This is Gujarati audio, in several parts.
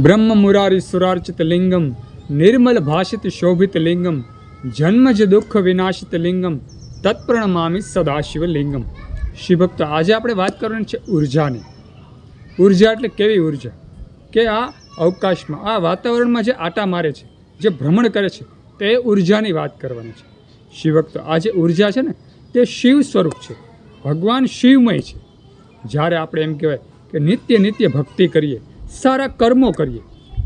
બ્રહ્મ મુરારી સુરાર્ચિત લિંગમ નિર્મલ ભાષિત શોભિત લિંગમ જન્મજ દુઃખ વિનાશિત લિંગમ તત્પ્રણમામી સદાશિવ લિંગમ શિવભક્ત આજે આપણે વાત કરવાની છે ઉર્જાની। ઊર્જા એટલે કેવી ઊર્જા? કે આ અવકાશમાં, આ વાતાવરણમાં જે આટા મારે છે, જે ભ્રમણ કરે છે, તે ઉર્જાની વાત કરવાની છે। શિવભક્ત આ જે ઊર્જા છે ને, તે શિવ સ્વરૂપ છે, ભગવાન શિવમય છે। જ્યારે આપણે એમ કહેવાય કે નિત્ય નિત્ય ભક્તિ કરીએ સારા કર્મો કરીએ,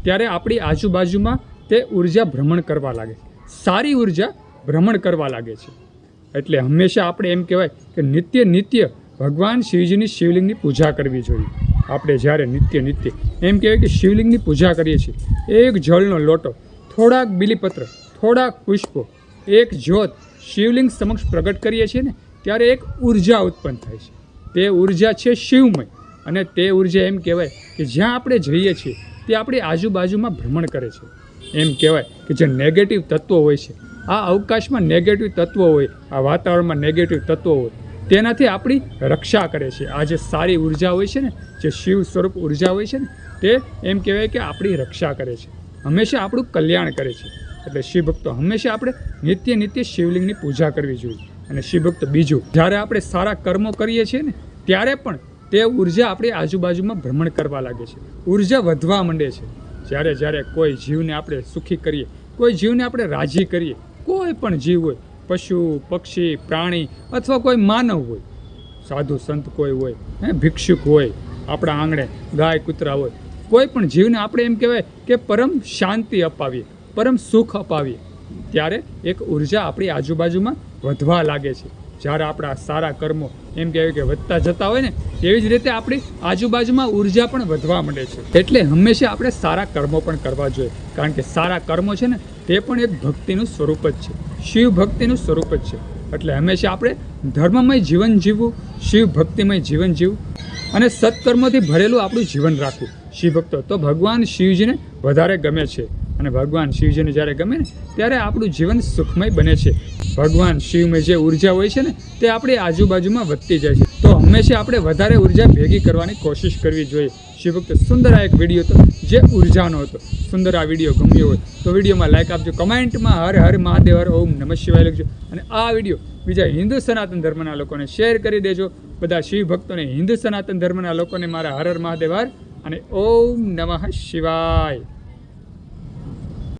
ત્યારે આપણી આજુબાજુમાં તે ઊર્જા ભ્રમણ કરવા લાગે છે. સારી ઊર્જા ભ્રમણ કરવા લાગે છે. એટલે હંમેશા આપણે એમ કહેવાય કે નિત્ય નિત્ય ભગવાન શિવજીની શિવલિંગની પૂજા કરવી જોઈએ. આપણે જ્યારે નિત્ય નિત્ય એમ કહેવાય કે શિવલિંગની પૂજા કરીએ છીએ, એક જળનો લોટો, થોડાક બિલીપત્ર, થોડાક પુષ્પો, એક જ્યોત શિવલિંગ સમક્ષ પ્રગટ કરીએ છીએ ને, ત્યારે એક ઊર્જા ઉત્પન્ન થાય છે. તે ઊર્જા છે શિવમય. અને તે ઊર્જા એમ કહેવાય કે જ્યાં આપણે જઈએ છીએ, તે આપણી આજુબાજુમાં ભ્રમણ કરે છે. એમ કહેવાય કે જે નેગેટિવ તત્વો હોય છે, આ અવકાશમાં નેગેટિવ તત્વો હોય, આ વાતાવરણમાં નેગેટિવ તત્વો હોય, તેનાથી આપણી રક્ષા કરે છે. આ જે સારી ઊર્જા હોય છે ને, જે શિવ સ્વરૂપ ઊર્જા હોય છે ને, તે એમ કહેવાય કે આપણી રક્ષા કરે છે. હંમેશા આપણું કલ્યાણ કરે છે. એટલે શિવભક્તો, હંમેશા આપણે નિત્ય નિત્ય શિવલિંગની પૂજા કરવી જોઈએ. અને શિવભક્ત બીજું, જ્યારે આપણે સારા કર્મો કરીએ છીએ ને, ત્યારે પણ તે ઊર્જા આપણી આજુબાજુમાં ભ્રમણ કરવા લાગે છે. ઊર્જા વધવા માંડે છે. જ્યારે જ્યારે કોઈ જીવને આપણે સુખી કરીએ, કોઈ જીવને આપણે રાજી કરીએ, કોઈ પણ જીવ હોય, પશુ, પક્ષી, પ્રાણી અથવા કોઈ માનવ હોય, સાધુ સંત કોઈ હોય, હે, ભિક્ષુક હોય, આપણા આંગણે ગાય, કૂતરા હોય, કોઈ પણ જીવને આપણે એમ કહેવાય કે પરમ શાંતિ અપાવીએ, પરમ સુખ અપાવીએ, ત્યારે એક ઊર્જા આપણી આજુબાજુમાં વધવા લાગે છે. જ્યારે આપણા સારા કર્મો એમ કહેવાય કે વધતા જતા હોય ને, એવી જ રીતે આપણી આજુબાજુમાં ઊર્જા પણ વધવા માંડે છે. એટલે હંમેશા આપણે સારા કર્મો પણ કરવા જોઈએ. કારણ કે સારા કર્મો છે ને, તે પણ એક ભક્તિનું સ્વરૂપ જ છે. શિવ ભક્તિનું સ્વરૂપ જ છે. એટલે હંમેશા આપણે ધર્મમય જીવન જીવવું, શિવ ભક્તિમય જીવન જીવવું અને સત્કર્મોથી ભરેલું આપણું જીવન રાખવું. શિવ ભક્તો તો ભગવાન શિવજીને વધારે ગમે છે. અને ભગવાન શિવજીને જ્યારે ગમે ને ત્યારે આપણું જીવન સુખમય બને છે. ભગવાન શિવમય જે ઊર્જા હોય છે ને, તે આપણી આજુબાજુમાં વધતી જાય છે. તો હંમેશા આપણે વધારે ઊર્જા ભેગી કરવાની કોશિશ કરવી જોઈએ. શિવભક્ત, સુંદર આ એક વીડિયો હતો, જે ઉર્જાનો હતો. સુંદર આ વીડિયો ગમ્યો હોય, તો વિડીયોમાં લાઈક આપજો, કમેન્ટમાં હર હર મહાદેવ, હર ઓમ નમઃ શિવાય લખજો. અને આ વીડિયો બીજા હિન્દુ સનાતન ધર્મના લોકોને શેર કરી દેજો. બધા શિવ ભક્તોને હિન્દુ સનાતન ધર્મના લોકોને મારા હર હર મહાદેવ, હર અને ઓમ નમઃ શિવાય.